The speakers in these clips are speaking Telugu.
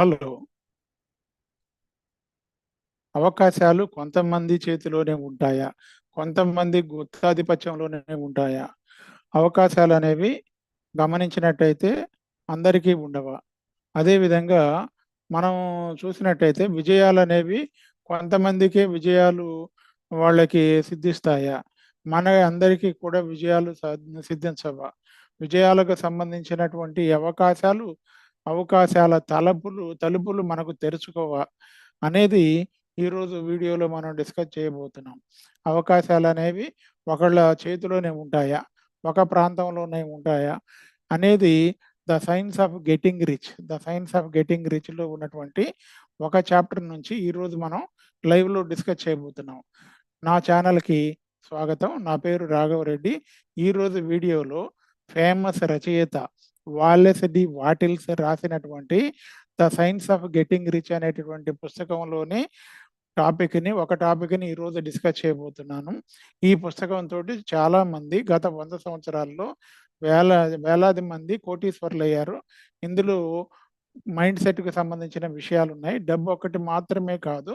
హలో. అవకాశాలు కొంతమంది చేతిలోనే ఉంటాయా? కొంతమంది గుత్తాధిపత్యంలోనే ఉంటాయా? అవకాశాలు అనేవి గమనించినట్టయితే అందరికీ ఉండవా? అదేవిధంగా మనం చూసినట్టయితే విజయాలు అనేవి కొంతమందికే విజయాలు వాళ్ళకి సిద్ధిస్తాయా? మన అందరికీ కూడా విజయాలు సా- సిద్ధించవా? విజయాలకు సంబంధించినటువంటి అవకాశాలు అవకాశాల తలుపులు తలుపులు మనకు తెరుచుకోవా అనేది ఈరోజు వీడియోలో మనం డిస్కస్ చేయబోతున్నాం. అవకాశాలు అనేవి ఒకళ్ళ చేతిలోనే ఉంటాయా? ఒక ప్రాంతంలోనే ఉంటాయా? అనేది the science of getting rich the science of getting రిచ్లో ఉన్నటువంటి ఒక చాప్టర్ నుంచి ఈరోజు మనం లైవ్లో డిస్కస్ చేయబోతున్నాం. నా ఛానల్కి స్వాగతం. నా పేరు రాఘవరెడ్డి. ఈరోజు వీడియోలో ఫేమస్ రచయిత వాలెస్ డి వాటిల్స్ రాసినటువంటి the science of getting rich అనేటటువంటి పుస్తకంలోని టాపిక్ని ఒక టాపిక్ని ఈరోజు డిస్కస్ చేయబోతున్నాను. ఈ పుస్తకంతో చాలామంది చాలా మంది గత వంద సంవత్సరాల్లో వేల వేలాది మంది కోటీశ్వర్లు అయ్యారు ఇందులో మైండ్ సెట్కి సంబంధించిన విషయాలు ఉన్నాయి డబ్బు ఒకటి మాత్రమే కాదు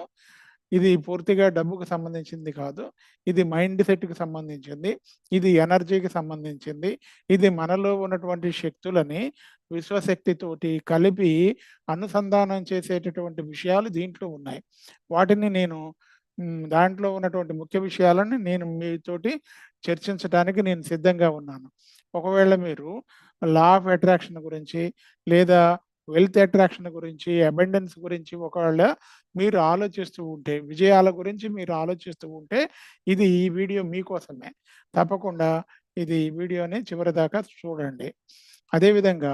ఇది పూర్తిగా డబ్బుకు సంబంధించింది కాదు. ఇది మైండ్ సెట్కి సంబంధించింది. ఇది ఎనర్జీకి సంబంధించింది. ఇది మనలో ఉన్నటువంటి శక్తులని విశ్వశక్తితోటి కలిపి అనుసంధానం చేసేటటువంటి విషయాలు దీంట్లో ఉన్నాయి. వాటిని నేను దాంట్లో ఉన్నటువంటి ముఖ్య విషయాలను నేను మీతోటి చర్చించడానికి నేను సిద్ధంగా ఉన్నాను. ఒకవేళ మీరు లా ఆఫ్ అట్రాక్షన్ గురించి లేదా వెల్త్ అట్రాక్షన్ గురించి అబెండెన్స్ గురించి ఒకవేళ మీరు ఆలోచిస్తూ ఉంటే విజయాల గురించి మీరు ఆలోచిస్తూ ఉంటే ఇది ఈ వీడియో మీకోసమే. తప్పకుండా ఇది వీడియోని చివరి దాకా చూడండి. అదేవిధంగా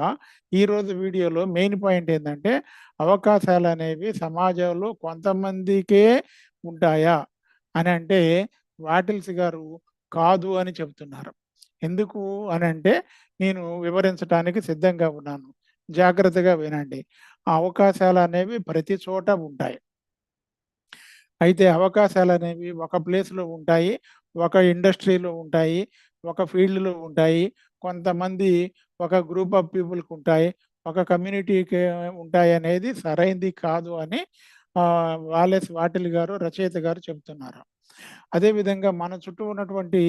ఈరోజు వీడియోలో మెయిన్ పాయింట్ ఏంటంటే అవకాశాలు అనేవి సమాజంలో కొంతమందికే ఉంటాయా అని అంటే వాటిల్స్ గారు కాదు అని చెప్తున్నారు. ఎందుకు అని అంటే నేను వివరించడానికి సిద్ధంగా ఉన్నాను. జాగ్రత్తగా వినండి. ఆ అవకాశాలు అనేవి ప్రతి చోట ఉంటాయి. అయితే అవకాశాలు అనేవి ఒక ప్లేస్లో ఉంటాయి ఒక ఇండస్ట్రీలో ఉంటాయి ఒక ఫీల్డ్లో ఉంటాయి. కొంతమంది ఒక గ్రూప్ ఆఫ్ పీపుల్కి ఉంటాయి ఒక కమ్యూనిటీకి ఉంటాయి అనేది సరైంది కాదు అని ఆ, వాలెస్ వాటిల్ గారు రచయిత గారు చెబుతున్నారు అదేవిధంగా మన చుట్టూ ఉన్నటువంటి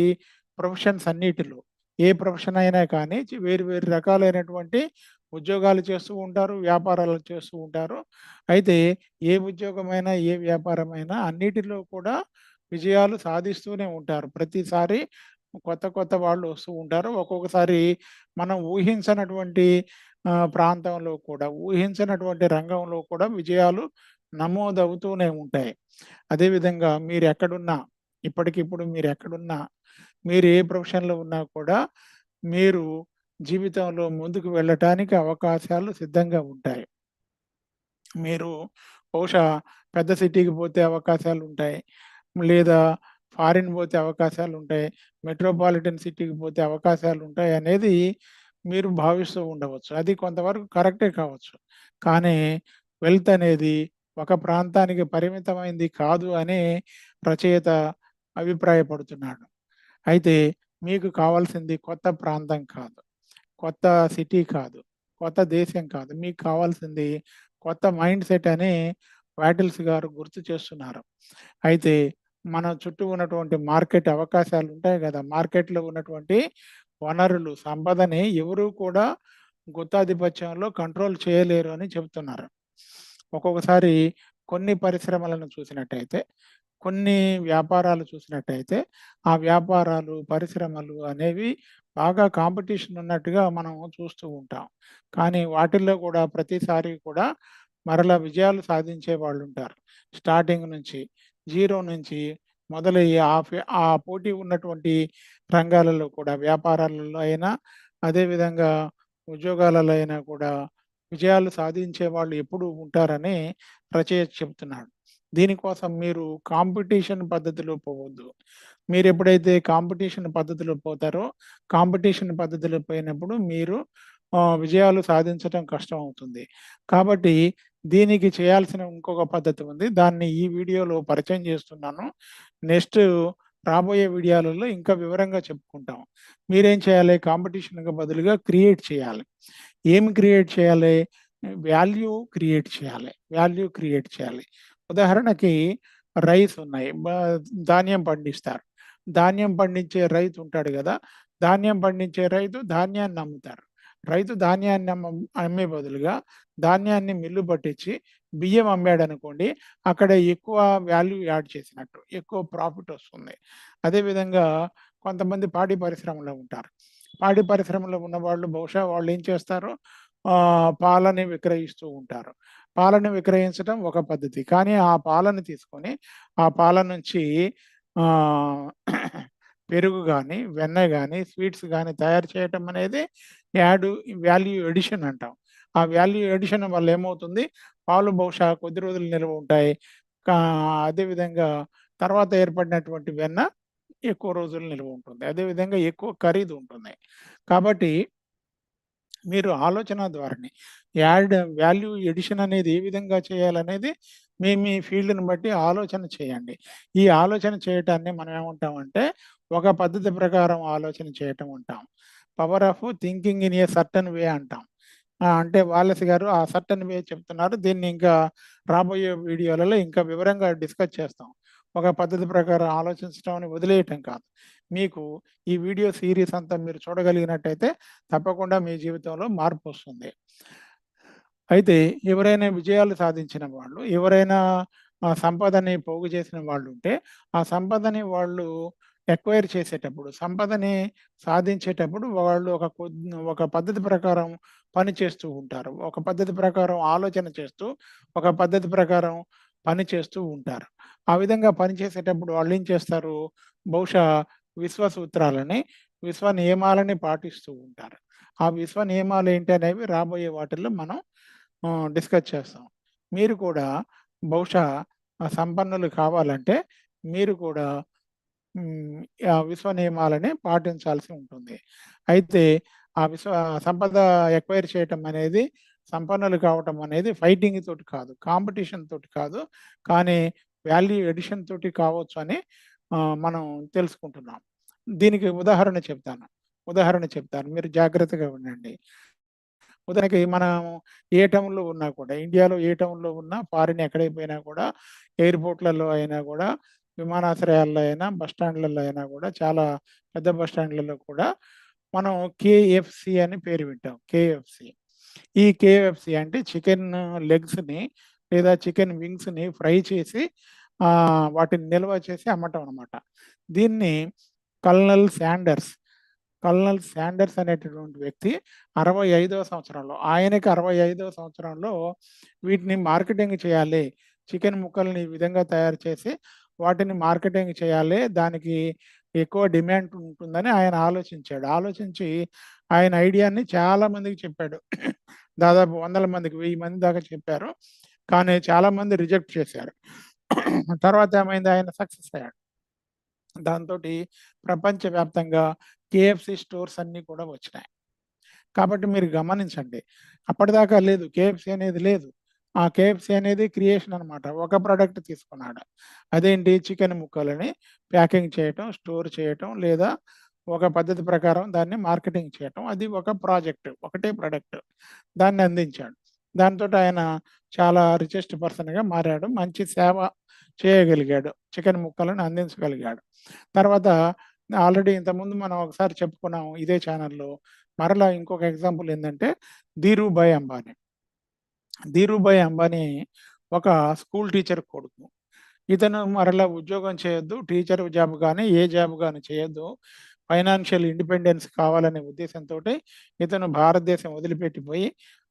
ప్రొఫెషన్స్ అన్నిటిలో ఏ ప్రొఫెషన్ అయినా కానీ వేరు వేరు రకాలైనటువంటి ఉద్యోగాలు చేస్తూ ఉంటారు వ్యాపారాలు చేస్తూ ఉంటారు. అయితే ఏ ఉద్యోగమైనా ఏ వ్యాపారమైనా అన్నిటిలో కూడా విజయాలు సాధిస్తూనే ఉంటారు. ప్రతిసారి కొత్త కొత్త వాళ్ళు వస్తూ ఉంటారు. ఒక్కొక్కసారి మనం ఊహించనటువంటి ప్రాంతంలో కూడా ఊహించనటువంటి రంగంలో కూడా విజయాలు నమోదవుతూనే ఉంటాయి. అదేవిధంగా మీరు ఎక్కడున్నా ఇప్పటికిప్పుడు మీరు ఎక్కడున్నా మీరు ఏ ప్రొఫెషన్లో ఉన్నా కూడా మీరు జీవితంలో ముందుకు వెళ్ళటానికి అవకాశాలు సిద్ధంగా ఉంటాయి. మీరు బహుశా పెద్ద సిటీకి పోతే అవకాశాలు ఉంటాయి. లేదా ఫారిన్ పోతే అవకాశాలు ఉంటాయి. మెట్రోపాలిటన్ సిటీకి పోతే అవకాశాలు ఉంటాయి అనేది మీరు భావిస్తూ ఉండవచ్చు. అది కొంతవరకు కరెక్టే కావచ్చు. కానీ వెల్త్ అనేది ఒక ప్రాంతానికి పరిమితమైంది కాదు అని రచయిత అభిప్రాయపడుతున్నాడు. అయితే మీకు కావాల్సింది కొత్త ప్రాంతం కాదు. కొత్త సిటీ కాదు కొత్త దేశం కాదు. మీకు కావాల్సింది కొత్త మైండ్ సెట్ అని వాటిల్స్ గారు గుర్తు చేస్తున్నారు. అయితే మన చుట్టూ ఉన్నటువంటి మార్కెట్ అవకాశాలు ఉంటాయి కదా మార్కెట్లో ఉన్నటువంటి వనరులు సంపదని ఎవరూ కూడా గుత్తాధిపత్యంలో కంట్రోల్ చేయలేరు అని చెబుతున్నారు. ఒక్కొక్కసారి కొన్ని పరిశ్రమలను చూసినట్టయితే కొన్ని వ్యాపారాలు చూసినట్టయితే ఆ వ్యాపారాలు పరిశ్రమలు అనేవి బాగా కాంపిటీషన్ ఉన్నట్టుగా మనం చూస్తూ ఉంటాం. కానీ వాటిల్లో కూడా ప్రతిసారి కూడా మరలా విజయాలు సాధించే వాళ్ళు ఉంటారు స్టార్టింగ్ నుంచి జీరో నుంచి మొదలయ్యి ఆ ఆ పోటీ ఉన్నటువంటి రంగాలలో కూడా వ్యాపారాలలో అయినా అదేవిధంగా ఉద్యోగాలలో అయినా కూడా విజయాలు సాధించే వాళ్ళు ఎప్పుడు ఉంటారని రచయిత చెప్తున్నాడు దీనికోసం మీరు కాంపిటీషన్ పద్ధతిలో పోవద్దు. మీరు ఎప్పుడైతే కాంపిటీషన్ పద్ధతిలో పోతారో కాంపిటీషన్ పద్ధతిలో పోయినప్పుడు మీరు విజయాలు సాధించడం కష్టం అవుతుంది. కాబట్టి దీనికి చేయాల్సిన ఇంకొక పద్ధతి ఉంది. దాన్ని ఈ వీడియోలో పరిచయం చేస్తున్నాను. నెక్స్ట్ రాబోయే వీడియోలలో ఇంకా వివరంగా చెప్పుకుంటాం. మీరేం చేయాలి? కాంపిటీషన్కి బదులుగా క్రియేట్ చేయాలి. ఏమి క్రియేట్ చేయాలి? వాల్యూ క్రియేట్ చేయాలి. వాల్యూ క్రియేట్ చేయాలి. ఉదాహరణకి రైస్ ఉన్నాయి. ధాన్యం పండిస్తారు. ధాన్యం పండించే రైతు ఉంటాడు కదా ధాన్యం పండించే రైతు ధాన్యాన్ని అమ్ముతారు. రైతు ధాన్యాన్ని అమ్మ అమ్మే బదులుగా ధాన్యాన్ని మిల్లు పట్టించి బియ్యం అమ్మాడు అనుకోండి అక్కడ ఎక్కువ వాల్యూ యాడ్ చేసినట్టు ఎక్కువ ప్రాఫిట్ వస్తుంది. అదేవిధంగా కొంతమంది పాడి పరిశ్రమలో ఉంటారు. పాడి పరిశ్రమలో ఉన్న వాళ్ళు బహుశా వాళ్ళు ఏం చేస్తారు? పాలని విక్రయిస్తూ ఉంటారు. పాలను విక్రయించడం ఒక పద్ధతి. కానీ ఆ పాలను తీసుకొని ఆ పాల నుంచి పెరుగు కానీ వెన్న కానీ స్వీట్స్ కానీ తయారు చేయటం అనేది యాడ్ వాల్యూ ఎడిషన్ అంటాం. ఆ వాల్యూ ఎడిషన్ వల్ల ఏమవుతుంది? పాలు బహుశా కొద్ది రోజులు నిల్వ ఉంటాయి. అదేవిధంగా తర్వాత ఏర్పడినటువంటి వెన్న ఎక్కువ రోజులు నిల్వ ఉంటుంది. అదేవిధంగా ఎక్కువ ఖరీదు ఉంటుంది. కాబట్టి మీరు ఆలోచన ద్వారానే. యాడ్ వాల్యూ ఎడిషన్ అనేది ఏ విధంగా చేయాలనేది మీ మీ ఫీల్డ్ని బట్టి ఆలోచన చేయండి. ఈ ఆలోచన చేయటాన్ని మనం ఏమంటామంటే ఒక పద్ధతి ప్రకారం ఆలోచన చేయటం ఉంటాం. Power of thinking in a certain way అంటాం. అంటే వాలస్ గారు ఆ సర్టన్ వే చెప్తున్నారు. దీన్ని ఇంకా రాబోయే వీడియోలలో ఇంకా వివరంగా డిస్కస్ చేస్తాం. ఒక పద్ధతి ప్రకారం ఆలోచించడం అని వదిలేయటం కాదు. మీకు ఈ వీడియో సిరీస్ అంతా మీరు చూడగలిగినట్టయితే తప్పకుండా మీ జీవితంలో మార్పు వస్తుంది. అయితే ఎవరైనా విజయాలు సాధించిన వాళ్ళు ఎవరైనా ఆ సంపదని పోగు చేసిన వాళ్ళు ఉంటే ఆ సంపదని వాళ్ళు ఎక్వైర్ చేసేటప్పుడు సంపదని సాధించేటప్పుడు వాళ్ళు ఒక ఒక పద్ధతి ప్రకారం పని చేస్తూ ఉంటారు. ఒక పద్ధతి ప్రకారం ఆలోచన చేస్తూ ఒక పద్ధతి ప్రకారం పని చేస్తూ ఉంటారు. ఆ విధంగా పని చేసేటప్పుడు వాళ్ళు ఏం చేస్తారు. బహుశా విశ్వ సూత్రాలని విశ్వ నియమాలని పాటిస్తూ ఉంటారు. ఆ విశ్వ నియమాలు ఏంటి అనేవి రాబోయే వాటిల్లో మనం డిస్కస్ చేస్తాం. మీరు కూడా బహుశా సంపన్నులు కావాలంటే మీరు కూడా ఆ విశ్వ నియమాలని పాటించాల్సి ఉంటుంది. అయితే ఆ విశ్వ సంపద ఎక్వైర్ చేయటం అనేది సంపన్నులు కావటం అనేది ఫైటింగ్ తోటి కాదు కాంపిటీషన్ తోటి కాదు. కానీ వాల్యూ ఎడిషన్ తోటి కావచ్చు అని మనం తెలుసుకుంటున్నాం. దీనికి ఉదాహరణ చెప్తాను. ఉదాహరణ చెప్తాను. మీరు జాగ్రత్తగా ఉండండి. ఉదాహరణకి మనం ఏ టౌన్లో ఉన్నా కూడా ఇండియాలో ఏ టౌన్లో ఉన్నా ఫారిన్ ఎక్కడైపోయినా కూడా ఎయిర్పోర్ట్లలో అయినా కూడా విమానాశ్రయాల్లో అయినా బస్ స్టాండ్లలో అయినా కూడా చాలా పెద్ద బస్ స్టాండ్లలో కూడా మనం కేఎఫ్సి అని పేరు వింటాం. కేఎఫ్సి. ఈ కేఎఫ్సి అంటే చికెన్ లెగ్స్ని లేదా చికెన్ వింగ్స్ని ఫ్రై చేసి వాటిని నిల్వ చేసి అమ్మటం అనమాట దీన్ని కల్నల్ శాండర్స్ కల్నల్ శాండర్స్ అనేటటువంటి వ్యక్తి అరవై ఐదవ సంవత్సరంలో ఆయనకి అరవై ఐదవ సంవత్సరంలో వీటిని మార్కెటింగ్ చేయాలి. చికెన్ ముక్కల్ని ఈ విధంగా తయారు చేసి వాటిని మార్కెటింగ్ చేయాలి. దానికి ఎక్కువ డిమాండ్ ఉంటుందని ఆయన ఆలోచించాడు. ఆలోచించి ఆయన ఐడియాని చాలా మందికి చెప్పాడు. దాదాపు వందల మందికి వెయ్యి మంది దాకా చెప్పారు. కానీ చాలా మంది రిజెక్ట్ చేశారు. తర్వాత ఏమైంది? ఆయన సక్సెస్ అయ్యాడు. దాంతో ప్రపంచవ్యాప్తంగా కేఎఫ్సి స్టోర్స్ అన్నీ కూడా వచ్చినాయి. కాబట్టి మీరు గమనించండి. అప్పటిదాకా లేదు. కేఎఫ్సి అనేది లేదు. ఆ కేఎఫ్సి అనేది క్రియేషన్ అన్నమాట. ఒక ప్రోడక్ట్ తీసుకున్నాడు. అదేంటి? చికెన్ ముక్కలని ప్యాకింగ్ చేయటం స్టోర్ చేయటం లేదా ఒక పద్ధతి ప్రకారం దాన్ని మార్కెటింగ్ చేయటం. అది ఒక ప్రాజెక్ట్ ఒకటే ప్రోడక్ట్. దాన్ని అందించాడు. దాంతో ఆయన చాలా రిచెస్ట్ పర్సన్గా మారాడు. మంచి సేవ చేయగలిగాడు. చికెన్ ముక్కలను అందించగలిగాడు. తర్వాత ఆల్రెడీ ఇంతకుముందు మనం ఒకసారి చెప్పుకున్నాం ఇదే ఛానల్లో మరలా ఇంకొక ఎగ్జాంపుల్ ఏంటంటే ధీరుభాయ్ అంబానీ. ధీరుభాయ్ అంబానీ ఒక స్కూల్ టీచర్ కొడుకు. ఇతను మరలా ఉద్యోగం చేయొద్దు టీచర్ జాబ్ కానీ ఏ జాబ్ కానీ చేయొద్దు. ఫైనాన్షియల్ ఇండిపెండెన్స్ కావాలనే ఉద్దేశంతో ఇతను భారతదేశం వదిలిపెట్టిపోయి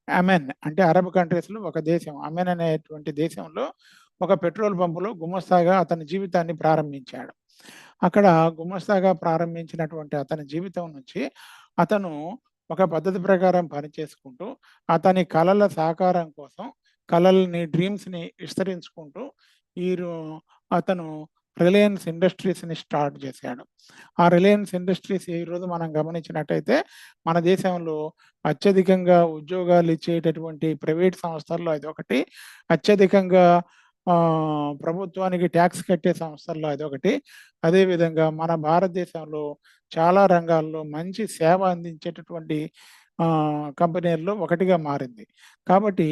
అమెన్. అంటే అరబ్ కంట్రీస్లో ఒక దేశం అమెన్ అనేటువంటి దేశంలో ఒక పెట్రోల్ పంపులో గుమస్తాగా అతని జీవితాన్ని ప్రారంభించాడు. అక్కడ గుమస్తాగా ప్రారంభించినటువంటి అతని జీవితం నుంచి అతను ఒక పద్ధతి ప్రకారం పనిచేసుకుంటూ అతని కళల సాకారం కోసం కళల్ని డ్రీమ్స్ని విస్తరించుకుంటూ ఈ అతను రిలయన్స్ ఇండస్ట్రీస్ని స్టార్ట్ చేశాడు. ఆ రిలయన్స్ ఇండస్ట్రీస్ ఈ రోజు మనం గమనించినట్టయితే మన దేశంలో అత్యధికంగా ఉద్యోగాలు ఇచ్చేటటువంటి ప్రైవేట్ సంస్థల్లో అది ఒకటి అత్యధికంగా ప్రభుత్వానికి ట్యాక్స్ కట్టే సంస్థల్లో అదొకటి అదేవిధంగా మన భారతదేశంలో చాలా రంగాల్లో మంచి సేవ అందించేటటువంటి కంపెనీల్లో ఒకటిగా మారింది. కాబట్టి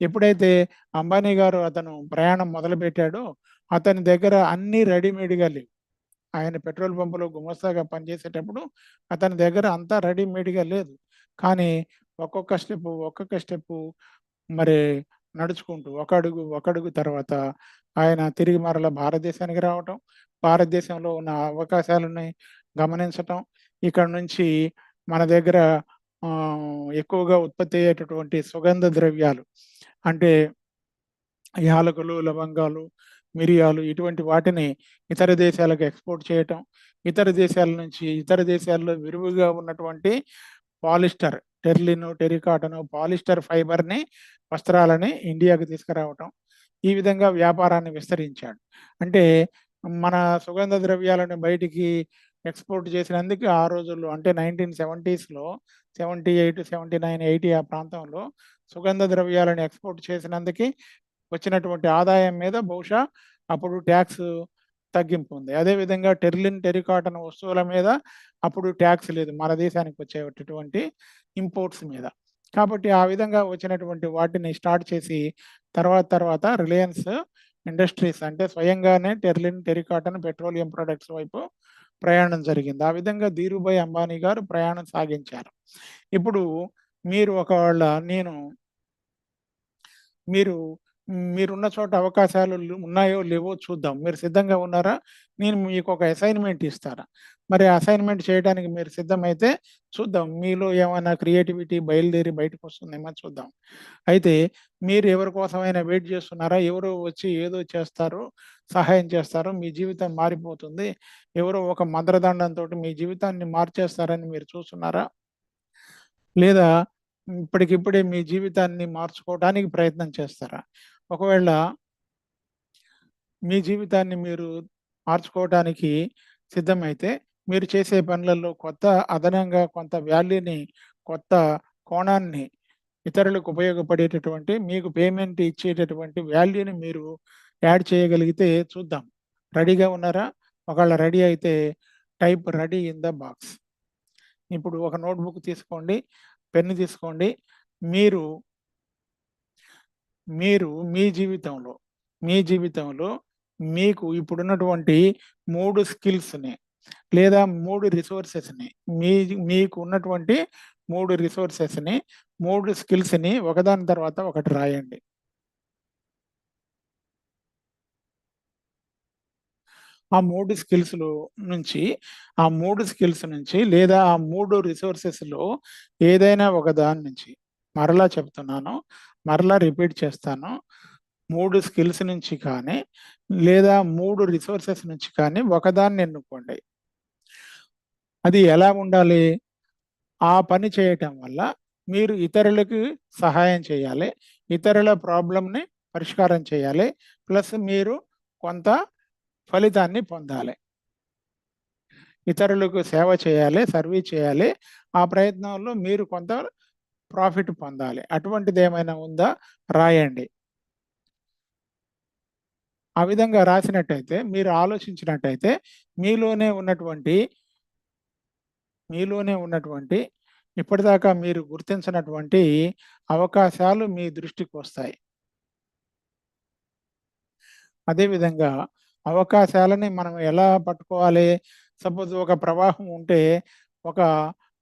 ఎప్పుడైతే అంబానీ గారు అతను ప్రయాణం మొదలుపెట్టాడో అతని దగ్గర అన్ని రెడీమేడ్గా లేవు. ఆయన పెట్రోల్ పంపులో గుమస్తాగా పనిచేసేటప్పుడు అతని దగ్గర అంతా రెడీమేడ్గా లేదు. కానీ ఒక్కొక్క స్టెప్ ఒక్కొక్క స్టెప్ మరి నడుచుకుంటూ ఒక అడుగు ఒక అడుగు తర్వాత ఆయన తిరిగి మరల భారతదేశానికి రావటం భారతదేశంలో ఉన్న అవకాశాలని గమనించటం ఇక్కడ నుంచి మన దగ్గర ఎక్కువగా ఉత్పత్తి అయ్యేటటువంటి సుగంధ ద్రవ్యాలు అంటే యాలకులు లవంగాలు మిరియాలు ఇటువంటి వాటిని ఇతర దేశాలకు ఎక్స్పోర్ట్ చేయటం ఇతర దేశాల నుంచి ఇతర దేశాల్లో విరివిగా ఉన్నటువంటి పాలిస్టర్ టెర్లిను టెరికాటను పాలిస్టర్ ఫైబర్ని వస్త్రాలని ఇండియాకి తీసుకురావటం ఈ విధంగా వ్యాపారాన్ని విస్తరించాడు. అంటే మన సుగంధ ద్రవ్యాలను బయటికి ఎక్స్పోర్ట్ చేసినందుకు ఆ రోజుల్లో అంటే nineteen సెవెంటీస్లో seventy eight seventy nine eighty ఆ ప్రాంతంలో సుగంధ ద్రవ్యాలను ఎక్స్పోర్ట్ చేసినందుకు వచ్చినటువంటి ఆదాయం మీద బహుశా అప్పుడు ట్యాక్స్ తగ్గింపు ఉంది. అదేవిధంగా టెర్లిన్ టెరికాటన్ వస్తువుల మీద అప్పుడు ట్యాక్స్ లేదు. మన దేశానికి వచ్చేటటువంటి ఇంపోర్ట్స్ మీద. కాబట్టి ఆ విధంగా వచ్చినటువంటి వాటిని స్టార్ట్ చేసి తర్వాత తర్వాత రిలయన్స్ ఇండస్ట్రీస్ అంటే స్వయంగానే terylene terry cotton petroleum products వైపు ప్రయాణం జరిగింది. ఆ విధంగా ధీరుభాయ్ అంబానీ గారు ప్రయాణం సాగించారు. ఇప్పుడు మీరు ఒకవేళ నేను మీరు మీరున్న చోట అవకాశాలు ఉన్నాయో లేవో చూద్దాం. మీరు సిద్ధంగా ఉన్నారా? నేను మీకు ఒక అసైన్మెంట్ ఇస్తారా? మరి అసైన్మెంట్ చేయడానికి మీరు సిద్ధమైతే చూద్దాం. మీలో ఏమైనా క్రియేటివిటీ బయలుదేరి బయటకు వస్తుందేమో చూద్దాం. అయితే మీరు ఎవరి కోసమైనా వెయిట్ చేస్తున్నారా? ఎవరో వచ్చి ఏదో చేస్తారు సహాయం చేస్తారో మీ జీవితం మారిపోతుంది. ఎవరో ఒక మంత్రదండంతో మీ జీవితాన్ని మార్చేస్తారని మీరు చూస్తున్నారా? లేదా ఇప్పటికిప్పుడే మీ జీవితాన్ని మార్చుకోవడానికి ప్రయత్నం చేస్తారా? ఒకవేళ మీ జీవితాన్ని మీరు మార్చుకోవటానికి సిద్ధమైతే మీరు చేసే పనులలో కొత్త అదనంగా కొంత వాల్యూని కొత్త కోణాన్ని ఇతరులకు ఉపయోగపడేటటువంటి మీకు పేమెంట్ ఇచ్చేటటువంటి వాల్యూని మీరు యాడ్ చేయగలిగితే చూద్దాం. రెడీగా ఉన్నారా? ఒకవేళ రెడీ అయితే type ready in the box. ఇప్పుడు ఒక నోట్బుక్ తీసుకోండి పెన్ను తీసుకోండి. మీరు మీరు మీ జీవితంలో మీ జీవితంలో మీకు ఇప్పుడున్నటువంటి మూడు స్కిల్స్ని లేదా మూడు రిసోర్సెస్ని మీ మీకు ఉన్నటువంటి మూడు రిసోర్సెస్ని మూడు స్కిల్స్ని ఒకదాని తర్వాత ఒకటి రాయండి. ఆ మూడు స్కిల్స్లో నుంచి ఆ మూడు స్కిల్స్ నుంచి లేదా ఆ మూడు రిసోర్సెస్లో ఏదైనా ఒక దాని నుంచి మరలా చెప్తున్నాను మరలా రిపీట్ చేస్తాను. మూడు స్కిల్స్ నుంచి కానీ లేదా మూడు రిసోర్సెస్ నుంచి కానీ ఒకదాన్ని ఎన్నుకోండి. అది ఎలా ఉండాలి? ఆ పని చేయటం వల్ల మీరు ఇతరులకు సహాయం చేయాలి ఇతరుల ప్రాబ్లంని పరిష్కారం చేయాలి ప్లస్ మీరు కొంత ఫలితాన్ని పొందాలి. ఇతరులకు సేవ చేయాలి సర్వీస్ చేయాలి. ఆ ప్రయత్నంలో మీరు కొంత ప్రాఫిట్ పొందాలి. అటువంటిది ఏమైనా ఉందా? రాయండి. ఆ విధంగా రాసినట్టయితే మీరు ఆలోచించినట్టయితే మీలోనే ఉన్నటువంటి మీలోనే ఉన్నటువంటి ఇప్పటిదాకా మీరు గుర్తించినటువంటి అవకాశాలు మీ దృష్టికి వస్తాయి. అదేవిధంగా అవకాశాలని మనం ఎలా పట్టుకోవాలి? సపోజ్ ఒక ప్రవాహం ఉంటే ఒక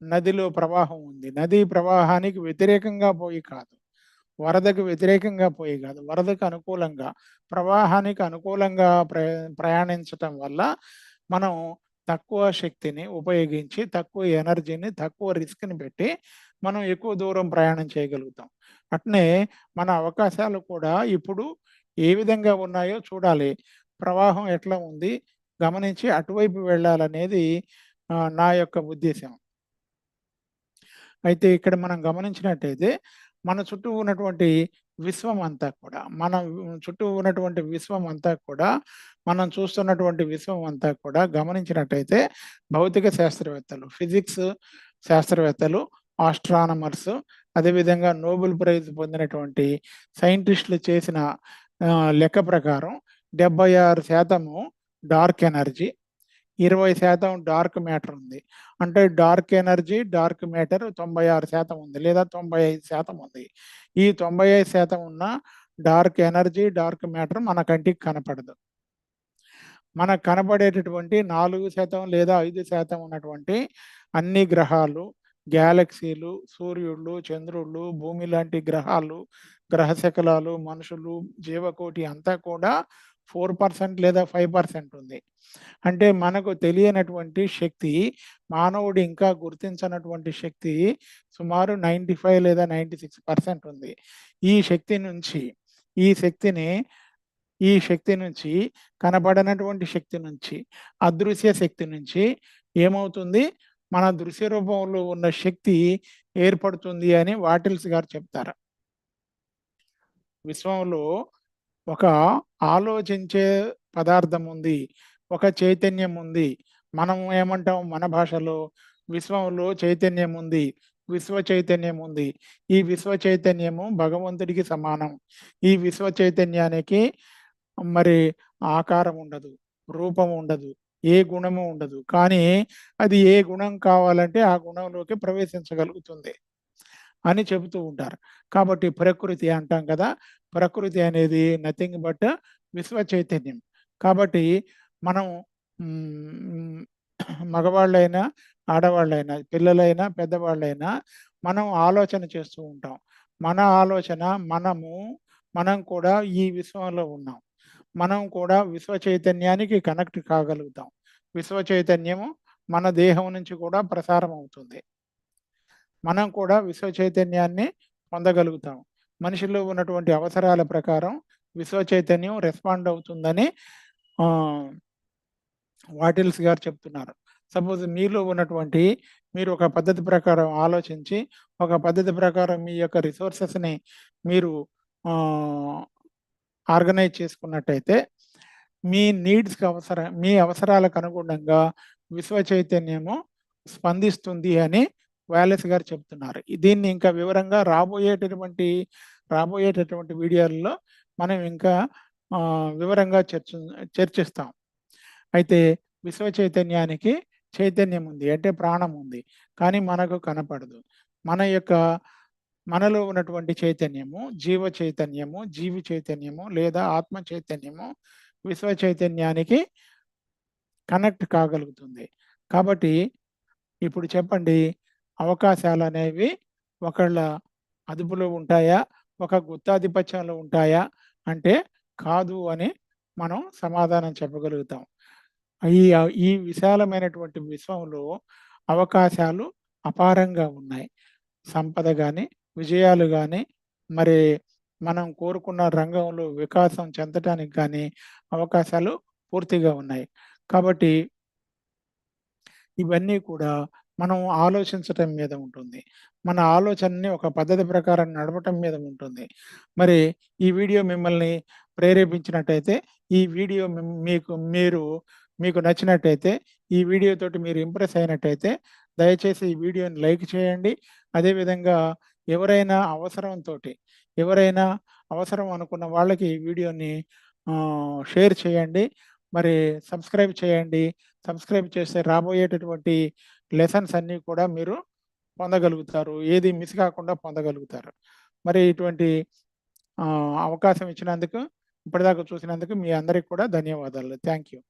నదిలో ప్రవాహం ఉంది. నది ప్రవాహానికి వ్యతిరేకంగా పోయి కాదు. వరదకు వ్యతిరేకంగా పోయి కాదు. వరదకు అనుకూలంగా ప్రవాహానికి అనుకూలంగా ప్రయాణించటం వల్ల మనం తక్కువ శక్తిని ఉపయోగించి తక్కువ ఎనర్జీని తక్కువ రిస్క్ని పెట్టి మనం ఎక్కువ దూరం ప్రయాణం చేయగలుగుతాం. అట్నే మన అవకాశాలు కూడా ఇప్పుడు ఏ విధంగా ఉన్నాయో చూడాలి. ప్రవాహం ఎట్లా ఉంది? గమనించి అటువైపు వెళ్ళాలనేది నా యొక్క ఉద్దేశం. అయితే ఇక్కడ మనం గమనించినట్టయితే మన చుట్టూ ఉన్నటువంటి విశ్వం అంతా కూడా మన చుట్టూ ఉన్నటువంటి విశ్వం అంతా కూడా మనం చూస్తున్నటువంటి విశ్వం అంతా కూడా గమనించినట్టయితే భౌతిక శాస్త్రవేత్తలు ఫిజిక్స్ శాస్త్రవేత్తలు ఆస్ట్రానమర్స్ అదేవిధంగా నోబెల్ ప్రైజ్ పొందినటువంటి సైంటిస్టులు చేసిన లెక్క ప్రకారం డెబ్బై ఆరు శాతము డార్క్ ఎనర్జీ ఇరవై శాతం డార్క్ మ్యాటర్ ఉంది. అంటే డార్క్ ఎనర్జీ డార్క్ మ్యాటర్ తొంభై ఆరు శాతం ఉంది లేదా తొంభై ఐదు శాతం ఉంది. ఈ తొంభై ఐదు శాతం ఉన్న డార్క్ ఎనర్జీ డార్క్ మ్యాటర్ మన కంటికి కనపడదు. మనకు కనపడేటటువంటి నాలుగు శాతం లేదా ఐదు శాతం ఉన్నటువంటి అన్ని గ్రహాలు గ్యాలక్సీలు సూర్యుళ్ళు చంద్రుళ్ళు భూమి లాంటి గ్రహాలు గ్రహశకలాలు మనుషులు జీవకోటి అంతా కూడా ఫోర్ పర్సెంట్ లేదా ఫైవ్ పర్సెంట్ ఉంది. అంటే మనకు తెలియనటువంటి శక్తి మానవుడు ఇంకా గుర్తించనటువంటి శక్తి సుమారు నైంటీ ఫైవ్ లేదా నైంటీ సిక్స్ పర్సెంట్ ఉంది. ఈ శక్తి నుంచి ఈ శక్తిని ఈ శక్తి నుంచి కనబడనటువంటి శక్తి నుంచి అదృశ్య శక్తి నుంచి ఏమవుతుంది? మన దృశ్య రూపంలో ఉన్న శక్తి ఏర్పడుతుంది అని వాటిల్స్ గారు చెప్తారు. విశ్వంలో ఒక ఆలోచించే పదార్థం ఉంది ఒక చైతన్యం ఉంది. మనం ఏమంటాం? మన భాషలో విశ్వంలో చైతన్యం ఉంది విశ్వ చైతన్యం ఉంది. ఈ విశ్వ చైతన్యము భగవంతుడికి సమానం. ఈ విశ్వ చైతన్యానికి మరి ఆకారం ఉండదు రూపం ఉండదు ఏ గుణము ఉండదు. కానీ అది ఏ గుణం కావాలంటే ఆ గుణంలోకి ప్రవేశించగలుగుతుంది అని చెబుతూ ఉంటారు. కాబట్టి ప్రకృతి అంటాం కదా ప్రకృతి అనేది నథింగ్ బట్ విశ్వ చైతన్యం కాబట్టి మనం మగవాళ్ళైనా ఆడవాళ్ళైనా పిల్లలైనా పెద్దవాళ్ళైనా మనం ఆలోచన చేస్తూ ఉంటాం. మన ఆలోచన మనము మనం కూడా ఈ విశ్వంలో ఉన్నాం. మనం కూడా విశ్వ చైతన్యానికి కనెక్ట్ కాగలుగుతాం. విశ్వ చైతన్యము మన దేహం నుంచి కూడా ప్రసారం అవుతుంది మనం కూడా విశ్వ చైతన్యాన్ని పొందగలుగుతాం. మనిషిలో ఉన్నటువంటి అవసరాల ప్రకారం విశ్వ చైతన్యం రెస్పాండ్ అవుతుందని వాటిల్స్ గారు చెప్తున్నారు. సపోజ్ మీలో ఉన్నటువంటి మీరు ఒక పద్ధతి ప్రకారం ఆలోచించి ఒక పద్ధతి ప్రకారం మీ యొక్క రిసోర్సెస్ని మీరు ఆర్గనైజ్ చేసుకున్నట్టయితే మీ నీడ్స్కి అవసరం మీ అవసరాలకు అనుగుణంగా విశ్వ చైతన్యము స్పందిస్తుంది అని వ్యాలెస్ గారు చెప్తున్నారు. దీన్ని ఇంకా వివరంగా రాబోయేటటువంటి రాబోయేటటువంటి వీడియోలలో మనం ఇంకా వివరంగా చర్చ చర్చిస్తాం. అయితే విశ్వ చైతన్యానికి చైతన్యం ఉంది అంటే ప్రాణం ఉంది కానీ మనకు కనపడదు. మన యొక్క మనలో ఉన్నటువంటి చైతన్యము జీవ చైతన్యము జీవి చైతన్యము లేదా ఆత్మ చైతన్యము విశ్వ చైతన్యానికి కనెక్ట్ కాగలుగుతుంది. కాబట్టి ఇప్పుడు చెప్పండి అవకాశాలు అనేవి ఒకళ్ళ అదుపులో ఉంటాయా? ఒక గుత్తాధిపత్యంలో ఉంటాయా? అంటే కాదు అని మనం సమాధానం చెప్పగలుగుతాం. ఈ ఈ విశాలమైనటువంటి విశ్వంలో అవకాశాలు అపారంగా ఉన్నాయి. సంపద కానీ విజయాలు కానీ మరి మనం కోరుకున్న రంగంలో వికాసం చెందటానికి కానీ అవకాశాలు పూర్తిగా ఉన్నాయి. కాబట్టి ఇవన్నీ కూడా మనం ఆలోచించటం మీద ఉంటుంది. మన ఆలోచనని ఒక పద్ధతి ప్రకారం నడపటం మీద ఉంటుంది. మరి ఈ వీడియో మిమ్మల్ని ప్రేరేపించినట్టయితే ఈ వీడియో మీకు మీరు మీకు నచ్చినట్టయితే ఈ వీడియో తోటి మీరు ఇంప్రెస్ అయినట్టయితే దయచేసి ఈ వీడియోని లైక్ చేయండి. అదేవిధంగా ఎవరైనా అవసరంతో ఎవరైనా అవసరం అనుకున్న వాళ్ళకి ఈ వీడియోని షేర్ చేయండి. మరి సబ్స్క్రైబ్ చేయండి. సబ్స్క్రైబ్ చేస్తే రాబోయేటటువంటి లెసన్స్ అన్నీ కూడా మీరు పొందగలుగుతారు. ఏది మిస్ కాకుండా పొందగలుగుతారు. మరి ఇటువంటి అవకాశం ఇచ్చినందుకు ఇప్పటిదాకా చూసినందుకు మీ అందరికి కూడా ధన్యవాదాలు. Thank you.